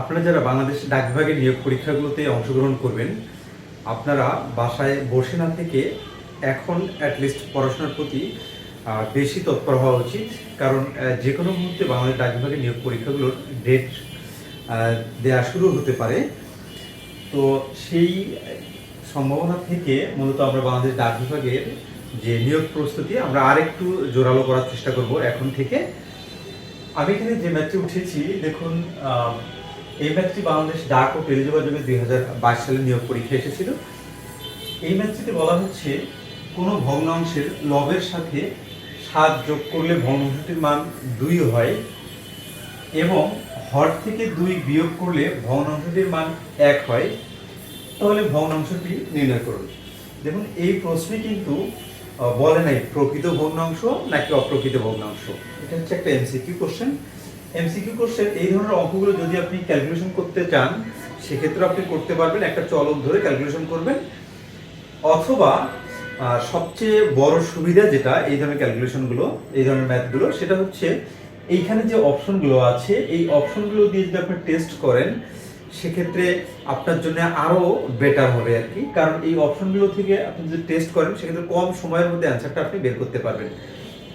আপনারা যারা বাংলাদেশ ডাক বিভাগের নিয়োগ পরীক্ষাগুলোতে অংশগ্রহণ করবেন, আপনারা বাসায় বসে না থেকে এখন অ্যাটলিস্ট পড়াশোনার প্রতি বেশি তৎপর হওয়া উচিত। কারণ যে কোনো মুহূর্তে বাংলাদেশ ডাক বিভাগের নিয়োগ পরীক্ষাগুলোর ডেট দেওয়া শুরু হতে পারে। তো সেই সম্ভাবনা থেকে মূলত আমরা বাংলাদেশ ডাক বিভাগের যে নিয়োগ প্রস্তুতি, আমরা আরেকটু জোরালো করার চেষ্টা করব এখন থেকে। আমি এখানে যে ম্যাচটি উঠেছি, দেখুন এই ম্যাচটি বাংলাদেশ ডাক ও টেলিযোগাযোগের দুই হাজার বাইশ সালে নিয়োগ পরীক্ষা এসেছিল। এই ম্যাচটিতে বলা হচ্ছে, কোনো ভগ্নাংশের লবের সাথে সাত যোগ করলে ভগ্নাংশটির মান দুই হয় এবং হর থেকে দুই বিয়োগ করলে ভগ্নাংশটির মান এক হয়। তাহলে ভগ্নাংশটি নির্ণয় করুন। দেখুন, এই প্রশ্নে কিন্তু বলে নাই প্রকৃত ভগ্নাংশ নাকি অপ্রকৃত ভগ্নাংশ। এটা হচ্ছে একটা এমসিকিউ কোশ্চেন এমসিকিউ কোশ্চেন এই ধরনের অঙ্কগুলো যদি আপনি ক্যালকুলেশন করতে চান সেক্ষেত্রে আপনি করতে পারবেন, একটা চলক ধরে ক্যালকুলেশন করবেন। অথবা সবচেয়ে বড় সুবিধা যেটা এই ধরনের ক্যালকুলেশনগুলো এই ধরনের ম্যাথগুলো সেটা হচ্ছে এইখানে যে অপশনগুলো আছে, এই অপশনগুলো দিয়ে যদি আপনি টেস্ট করেন, সেক্ষেত্রে আপনার জন্য আরও বেটার হবে আর কি। কারণ এই অপশনগুলো থেকে আপনি যদি টেস্ট করেন, সেক্ষেত্রে কম সময়ের মধ্যে অ্যান্সারটা আপনি বের করতে পারবেন।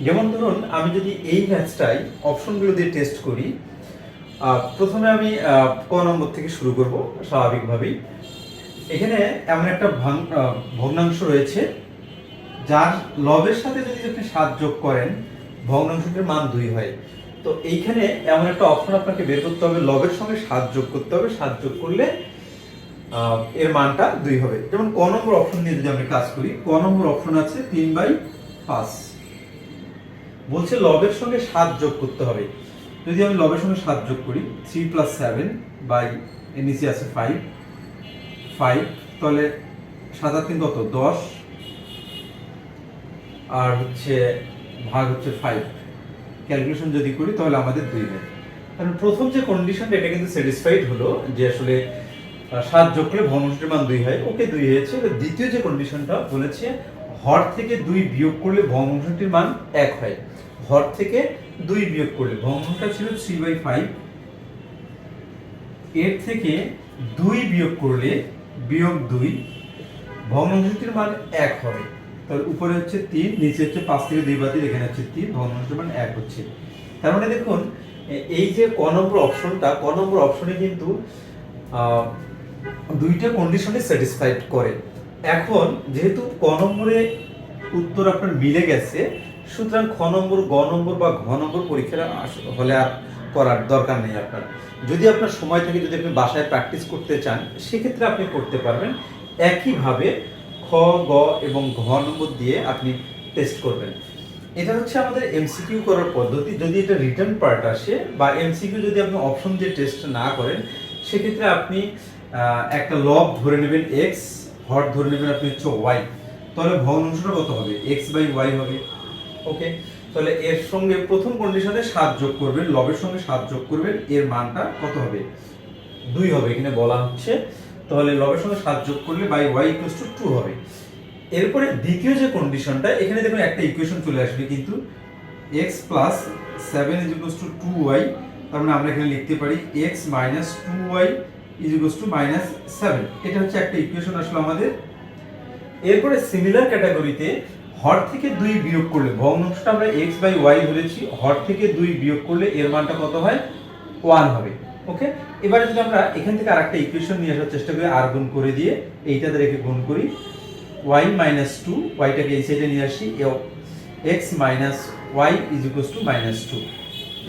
যেমন ধরুন, আমি যদি এই ম্যাথটাই অপশনগুলো দিয়ে টেস্ট করি প্রথমে আমি ক নম্বর থেকে শুরু করব, স্বাভাবিকভাবেই। এখানে এমন একটা ভগ্নাংশ রয়েছে, যার লবের সাথে যদি আপনি সাত যোগ করেন, ভগ্নাংশটির মান দুই হয়। তো এইখানে এমন একটা অপশন আপনাকে বের করতে হবে, লবের সঙ্গে সাত যোগ করতে হবে, সাত যোগ করলে এর মানটা দুই হবে। যেমন ক নম্বর অপশন নিয়ে যদি আমরা কাজ করি, ক নম্বর অপশন আছে তিন বাই পাঁচ। বলছে লবের সঙ্গে সাত যোগ করতে হবে। যদি আমি লবের সঙ্গে সাত যোগ করি থ্রি প্লাস সেভেন বাই এর নিচে আছে ফাইভ ফাইভ তাহলে সাত আর তিন কত? দশ, আর হচ্ছে ভাগ হচ্ছে ফাইভ ক্যালকুলেশন যদি করি, তাহলে আমাদের দুই হয়। কারণ প্রথম যে কন্ডিশনটা এটা কিন্তু স্যাটিসফাইড হলো যে আসলে সাত যোগ করলে ভগ্নাংশটির মান দুই হয়। ওকে, দুই হয়েছে। এবার দ্বিতীয় যে কন্ডিশনটা বলেছে, হর থেকে দুই বিয়োগ করলে ভগ্নাংশটির মান এক হয়। হর থেকে দুই বিয়োগ করলে ভগ্নাংশটা ছিল থ্রি বাই ফাইভ এর থেকে দুই বিয়োগ করলে বিয়োগ দুই ভগ্নাংশটির মান এক হবে। তাহলে উপরে হচ্ছে তিন, নিচে হচ্ছে পাঁচ থেকে দুই বাতিল এখানে হচ্ছে তিন ভগ্নাংশটির মান এক হচ্ছে। তার মানে দেখুন, এই যে ক নম্বর অপশনটা, ক নম্বর অপশনে কিন্তু দুইটা কন্ডিশনে স্যাটিসফাইড করে। এখন যেহেতু ক নম্বরে উত্তর আপনার মিলে গেছে সুতরাং খ নম্বর, গ নম্বর বা ঘ নম্বর পরীক্ষা আস- হলে আর করার দরকার নেই আপনার। যদি আপনার সময় থাকে, যদি আপনি বাসায় প্র্যাকটিস করতে চান, সেক্ষেত্রে আপনি করতে পারবেন। একইভাবে খ, গ এবং ঘ নম্বর দিয়ে আপনি টেস্ট করবেন। এটা হচ্ছে আমাদের এমসিকিউ করার পদ্ধতি। যদি এটা রিটার্ন পার্ট আসে বা এমসিকিউ যদি আপনি অপশন দিয়ে টেস্ট না করেন, সেক্ষেত্রে আপনি একটা লব ধরে নেবেন এক্স হট ধরে নেবেন, আপনি হচ্ছে ওয়াই তাহলে ভগ্নাংশটা কত হবে? এক্স বাই ওয়াই হবে। ওকে তাহলে এর সঙ্গে প্রথম কন্ডিশনে সাত যোগ করবেন, লবের সঙ্গে সাত যোগ করবেন, এর মানটা কত হবে? দুই হবে, এখানে বলা হচ্ছে। তাহলে লবের সঙ্গে সাত যোগ করলে by Y equals to two হবে। এরপরে দ্বিতীয় যে কন্ডিশনটা এখানে দেখুন একটা ইকুয়েশন চলে আসবে কিন্তু। X plus seven is equals to two Y তার মানে আমরা এখানে লিখতে পারি X minus two Y is equals to minus seven এটা হচ্ছে একটা ইকুয়েশন আসলো আমাদের। এরপরে সিমিলার ক্যাটাগরিতে হর থেকে দুই বিয়োগ করলে ভগ্নাংশটা আমরা এক্স বাই ওয়াই ধরেছি, হর থেকে দুই বিয়োগ করলে এর মানটা কত হয়? ওয়ান হবে ওকে এবারে যদি আমরা এখান থেকে আরেকটা ইকুয়েশন নিয়ে আসার চেষ্টা করি আর গুণ করে দিয়ে, এইটাতে রেখে গুণ করি ওয়াই মাইনাস টু ওয়াইটাকে এই সাইডে নিয়ে আসি X minus Y is equals to minus two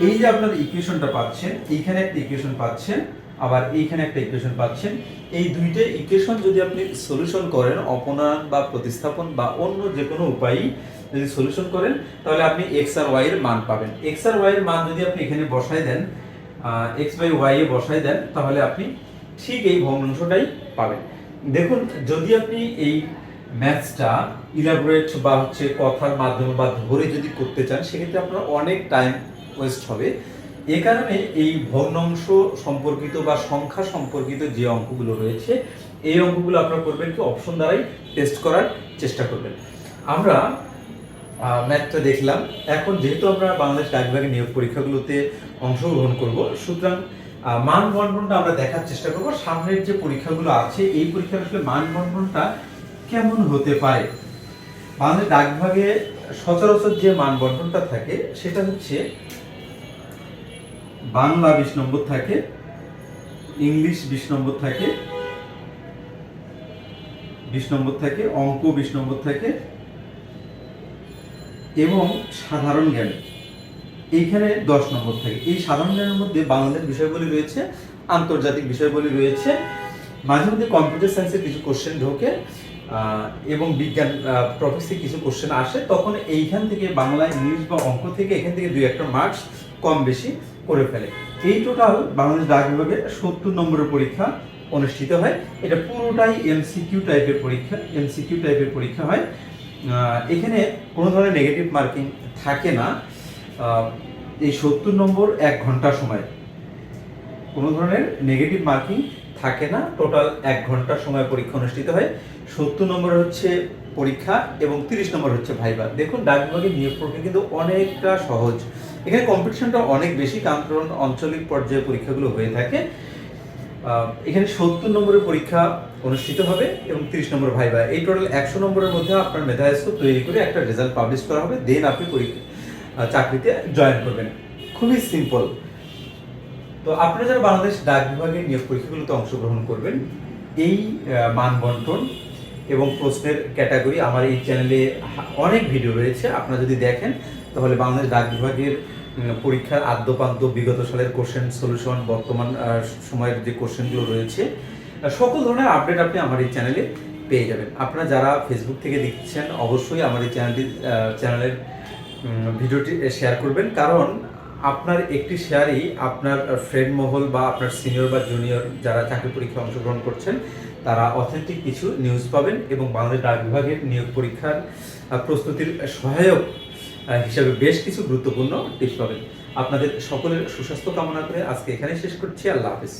এই যে আপনার ইকুয়েশনটা পাচ্ছেন, এইখানে একটা ইকুয়েশন পাচ্ছেন, আবার এইখানে একটা ইকুয়েশন পাচ্ছেন এই দুইটা ইকুয়েশন যদি আপনি সলিউশন করেন, অপনয়ন বা প্রতিস্থাপন বা অন্য যে কোনো উপায়ই যদি সলিউশন করেন, তাহলে আপনি এক্স আর ওয়াই এর মান পাবেন। এক্স আর ওয়াই এর মান যদি আপনি এখানে বসায় দেন এক্স বাই ওয়াই এ বসায় দেন, তাহলে আপনি ঠিক এই ভগ্নাংশটাই পাবেন। দেখুন, যদি আপনি এই ম্যাথসটা ইলাবোরেট বা হচ্ছে কথার মাধ্যমে বা ধরে যদি করতে চান, সেক্ষেত্রে আপনার অনেক টাইম ওয়েস্ট হবে। এ কারণে এই ভগ্নাংশ সম্পর্কিত বা সংখ্যা সম্পর্কিত যে অঙ্কগুলো রয়েছে, এই অঙ্কগুলো আপনারা করবেন কি অপশন দ্বারাই টেস্ট করার চেষ্টা করবেন। আমরা ম্যাথটা দেখলাম। এখন যেহেতু আমরা বাংলাদেশ ডাক বিভাগের নিয়োগ পরীক্ষাগুলোতে অংশগ্রহণ করব, সুতরাং মান বন্টনটা আমরা দেখার চেষ্টা করব। সামনের যে পরীক্ষাগুলো আছে, এই পরীক্ষার আসলে মান বন্টনটা কেমন হতে পারে? বাংলাদেশ ডাকভাগে সচরাচর যে মান বন্টনটা থাকে, সেটা হচ্ছে বাংলা বিশ নম্বর থাকে, ইংলিশ বিশ নম্বর থাকে, বিশ নম্বর থাকে, অঙ্ক বিশ নম্বর থাকে এবং সাধারণ জ্ঞান। এইখানে দশ নম্বর থাকে। এই সাধারণ জ্ঞানের মধ্যে বাংলাদেশ বিষয়গুলি রয়েছে, আন্তর্জাতিক বিষয়গুলি রয়েছে, মাঝে মধ্যে কম্পিউটার সায়েন্সের কিছু কোশ্চেন ঢোকে এবং বিজ্ঞান প্রফেসি কিছু কোশ্চেন আসে, তখন এইখান থেকে বাংলা ইংলিশ বা অঙ্ক থেকে এখান থেকে দুই একটা মার্কস কম বেশি। করে ফেলে। এই টোটাল বাংলাদেশ ডাক বিভাগে সত্তর নম্বরের পরীক্ষা অনুষ্ঠিত হয়। এটা পুরোটাই এমসিকিউ টাইপের পরীক্ষা এমসিকিউ টাইপের পরীক্ষা হয়। এখানে কোনো ধরনের নেগেটিভ মার্কিং থাকে না। এই সত্তর নম্বর এক ঘণ্টা সময়, কোনো ধরনের নেগেটিভ মার্কিং থাকে না। টোটাল এক ঘণ্টা সময় পরীক্ষা অনুষ্ঠিত হয়। সত্তর নম্বর হচ্ছে পরীক্ষা এবং তিরিশ নম্বর হচ্ছে ভাইবা দেখুন, ডাক বিভাগের নিয়োগ প্রক্রিয়া কিন্তু অনেকটা সহজ। এখানে কম্পিটিশনটা অনেক বেশি কারণ আঞ্চলিক পর্যায়ে পরীক্ষাগুলো হয়ে থাকে। এখানে সত্তর নম্বরের পরীক্ষা অনুষ্ঠিত হবে এবং তিরিশ নম্বর ভাইবা। এই টোটাল একশো নম্বরের মধ্যে আপনার মেধা মেধাস্ক তৈরি করে একটা রেজাল্ট পাবলিশ করা হবে। দেন আপনি পরীক্ষা চাকরিতে জয়েন করবেন। খুবই সিম্পল তো আপনারা যারা বাংলাদেশ ডাক বিভাগের নিয়োগ পরীক্ষাগুলোতে অংশগ্রহণ করবেন এই আহ, মান বন্টন এবং প্রশ্নের ক্যাটাগরি আমার এই চ্যানেলে অনেক ভিডিও রয়েছে, আপনারা যদি দেখেন, তাহলে বাংলাদেশ ডাক বিভাগের পরীক্ষার আদ্যপান্ত বিগত সালের কোশ্চেন সলিউশন বর্তমান সময়ের যে কোশ্চেনগুলো রয়েছে সকল ধরনের আপডেট আপনি আমার এই চ্যানেলে পেয়ে যাবেন। আপনারা যারা ফেসবুক থেকে দেখছেন, অবশ্যই আমার এই চ্যানেলটি চ্যানেলের ভিডিওটি শেয়ার করবেন। কারণ আপনার একটি শেয়ারই আপনার ফ্রেন্ড মহল বা আপনার সিনিয়র বা জুনিয়র যারা চাকরি পরীক্ষায় অংশগ্রহণ করছেন, তারা অথেন্টিক কিছু নিউজ পাবেন এবং বাংলাদেশ ডাক বিভাগের নিয়োগ পরীক্ষার প্রস্তুতির সহায়ক হিসাবে বেশ কিছু গুরুত্বপূর্ণ টিপস পাবেন। আপনাদের সকলের সুস্বাস্থ্য কামনা করে আজকে এখানে শেষ করছি। আল্লাহ হাফিজ।